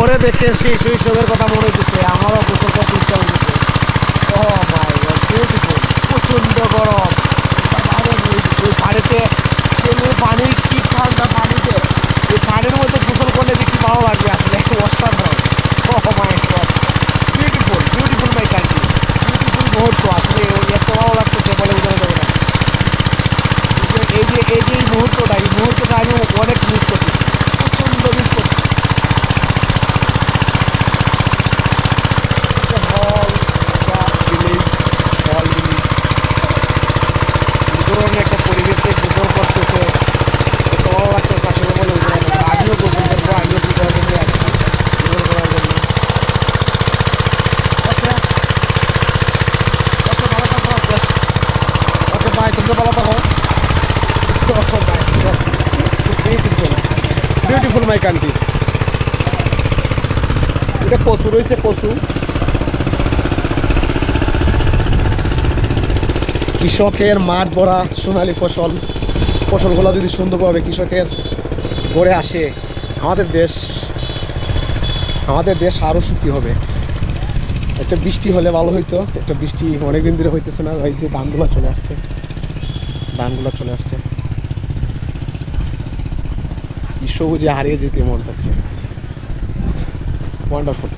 ওরে দেখে সেই শৈশবের কথা মনে হচ্ছে আমারও গোসল করতে ইচ্ছা ও প্রচণ্ড গরম। পানিতে পানি কি ঠান্ডা পানিতে, এই পানির মধ্যে গোসল করলে কি ভালো লাগবে আসলে, অসাধারণ। Beautiful beautiful my country beautiful মুহূর্ত, আসলে এত ভালো লাগতেছে বলে না। এই যে- এই যে, এই মুহূর্তটা এই মুহূর্তটা আমি অনেক মিস করছি প্রচণ্ড মিস করছি হল ভিলেজ হল ভিলেজ ধরনের একটা পরিবেশে গোসল করতেছে এত ভালো লাগতেছে আসলে বলে বোঝানো যাবে না। আমিও গোসল করব আমিও পূজা করতে আসছি গোসল করার জন্য ওকে ওকে ভালো থাকো বেশ ওকে বাই তুমি ভালো থাকো বিউটিফুল বিউটিফুল মাই কান্ট্রি এটা কচু, রয়েছে কচু। কৃষকের মাঠ ভরা সোনালি ফসল। ফসলগুলো যদি সুন্দরভাবে কৃষকের গড়ে আসে, আমাদের দেশ আমাদের দেশ আরও সুখী হবে। একটা বৃষ্টি হলে ভালো হইতো, একটা বৃষ্টি অনেকদিন ধরে হইতেছে না এই যে ধানগুলো চলে আসছে। ধানগুলো চলে আসছে। সবুজে হারিয়ে যেতে মন চাচ্ছে। ওয়ান্ডারফুল